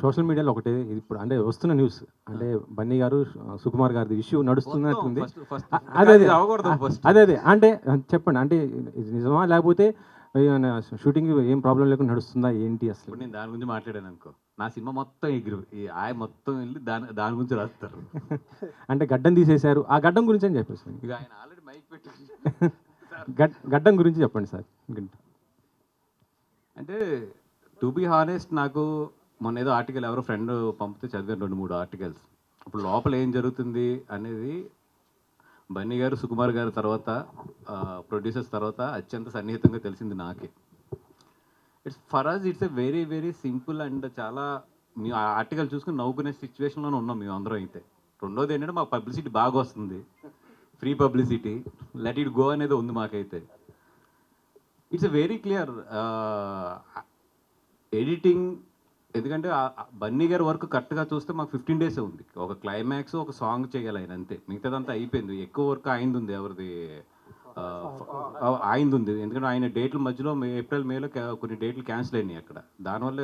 Social మీడియాలో ఒకటే ఇప్పుడు అంటే వస్తున్న న్యూస్. అంటే బన్నీ గారు సుకుమార్ గారిది ఇష్యూ నడుస్తున్నట్టుంది. అదే అదే అది. అదే అంటే చెప్పండి. అంటే నిజమా? లేకపోతే షూటింగ్ ఏం ప్రాబ్లం లేకుండా నడుస్తుందా? ఏంటి అసలు? నేను దాని గురించి మాట్లాడాను అనుకో నా సినిమా మొత్తం ఎగిరి ఈ ఆయ మొత్తం వెళ్ళి దాని దాని గురించి రాస్తారు. అంటే గడ్డం తీసేశారు. ఆ గడ్డం గురించి అని చెప్పేసి ఇక ఆయన ఆల్రెడీ మైక్ పెట్టి గడ్ గడ్డం గురించి చెప్పండి సార్. అంటే టు బి హానెస్ట్ నాకు మొన్న ఏదో ఆర్టికల్ ఎవరో ఫ్రెండ్ పంపితే చదివాను రెండు మూడు ఆర్టికల్స్. ఇప్పుడు లోపల ఏం జరుగుతుంది అనేది బన్నీ గారు సుకుమార్ గారి తర్వాత ప్రొడ్యూసర్స్ తర్వాత అత్యంత సన్నిహితంగా తెలిసింది నాకే. It's for us it's a very very simple and చాలా మేము ఆ ఆర్టికల్ చూసుకుని నవ్వుకునే సిచ్యువేషన్లోనే ఉన్నాం మేము అందరం అయితే. రెండోది ఏంటంటే మాకు పబ్లిసిటీ బాగా వస్తుంది. Free publicity. Let it go అనేది ఉంది మాకైతే. It's a very clear editing ఎందుకంటే బన్నీ గారి వర్క్ కరెక్ట్గా చూస్తే మాకు ఫిఫ్టీన్ డేస్ ఉంది. ఒక క్లైమాక్స్ ఒక సాంగ్ చేయాలి ఆయన అంతే. మిగతాదంతా అయిపోయింది. ఎక్కువ వర్క్ అయింది ఉంది ఎవరిది అయింది ఉంది ఎందుకంటే ఆయన డేట్ల మధ్యలో మే ఏప్రిల్ మేలో కొన్ని డేట్లు క్యాన్సిల్ అయినాయి అక్కడ. దానివల్ల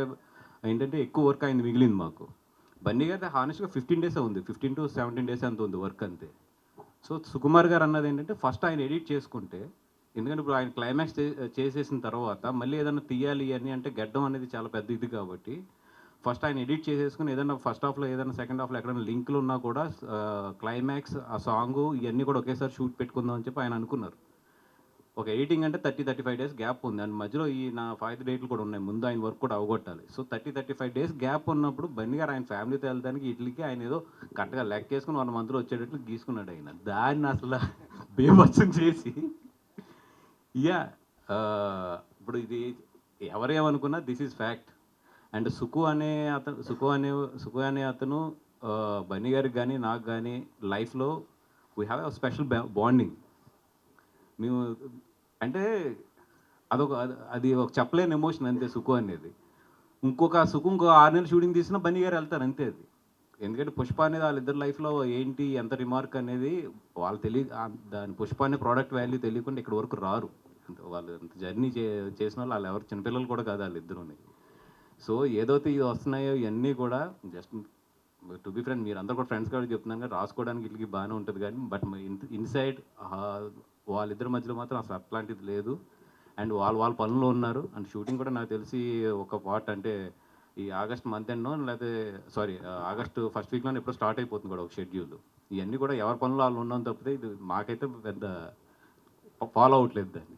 ఏంటంటే ఎక్కువ వర్క్ అయింది మిగిలింది మాకు. బన్నీ గారి హానెస్ట్గా ఫిఫ్టీన్ డేస్ ఉంది. ఫిఫ్టీన్ టు సెవెంటీన్ డేస్ అంత ఉంది వర్క్ అంతే. సో సుకుమార్ గారు అన్నది ఏంటంటే ఫస్ట్ ఆయన ఎడిట్ చేసుకుంటే ఎందుకంటే ఇప్పుడు ఆయన క్లైమాక్స్ చేసేసిన తర్వాత మళ్ళీ ఏదైనా తీయాలి అని అంటే గడ్డం అనేది చాలా పెద్ద ఇది కాబట్టి ఫస్ట్ ఆయన ఎడిట్ చేసేసుకుని ఏదైనా ఫస్ట్ హాఫ్లో ఏదైనా సెకండ్ హాఫ్లో ఎక్కడైనా లింక్లు ఉన్నా కూడా క్లైమాక్స్ ఆ సాంగ్ ఇవన్నీ కూడా ఒకేసారి షూట్ పెట్టుకుందాం అని చెప్పి ఆయన అనుకున్నారు. ఒక ఎడిటింగ్ అంటే thirty thirty five days gap ఉంది. అండ్ మధ్యలో ఈ నా ఫైవ్ డేట్లు కూడా ఉన్నాయి. ముందు ఆయన వర్క్ కూడా అవగొట్టాలి. So thirty thirty five days gap ఉన్నప్పుడు బన్నీ గారు ఆయన ఫ్యామిలీతో వెళ్ళడానికి ఇడ్లీకి ఆయన ఏదో కరెక్ట్గా లెక్క వేసుకుని వన్ మంత్లో వచ్చేటట్లు గీసుకున్నాడు ఆయన. దాన్ని అసలు బేభత్సం చేసి యా uh, ఇప్పుడు ఇది ఎవరేమనుకున్నా this is fact and Suku అనే అతను సుకు అనే సుకు అనే అతను uh, బన్నీ గారికి కానీ నాకు కానీ లైఫ్లో we have a special bonding మేము అంటే అదొక అది- అది ఒక చెప్పలేని ఎమోషన్ అంతే సుఖు అనేది. ఇంకొక సుఖం ఇంకో ఆరు నెలలు షూటింగ్ తీసినా బన్నీ గారు వెళ్తారు అంతే అది. ఎందుకంటే పుష్ప అనేది వాళ్ళిద్దరి లైఫ్లో ఏంటి ఎంత రిమార్క్ అనేది వాళ్ళు తెలియ దాని పుష్ప అనే ప్రోడక్ట్ వాల్యూ తెలియకుండా ఇక్కడ వరకు రారు. వాళ్ళు అంత జర్నీ చే చేసిన వాళ్ళు వాళ్ళు ఎవరు చిన్నపిల్లలు కూడా కాదు వాళ్ళిద్దరుని. సో ఏదైతే ఇది వస్తున్నాయో ఇవన్నీ కూడా జస్ట్ టు బి ఫ్రెండ్ మీరు అందరు కూడా ఫ్రెండ్స్ కూడా చెప్తున్నాను కానీ రాసుకోవడానికి వీళ్ళకి బాగానే ఉంటుంది కానీ బట్ ఇన్సైడ్ వాళ్ళిద్దరి మధ్యలో మాత్రం అసలు అట్లాంటిది లేదు. అండ్ వాళ్ళు వాళ్ళ పనుల్లో ఉన్నారు. అండ్ షూటింగ్ కూడా నాకు తెలిసి ఒక పార్ట్ అంటే ఈ ఆగస్ట్ మంత్ ఎండ్నో లేకపోతే సారీ ఆగస్ట్ ఫస్ట్ వీక్లో ఎప్పుడో స్టార్ట్ అయిపోతుంది కూడా ఒక షెడ్యూల్ ఇవన్నీ కూడా ఎవరి పనులు వాళ్ళు ఉన్నాం తప్పితే ఇది మాకైతే పెద్ద ఫాలో అవట్లేదు దాన్ని.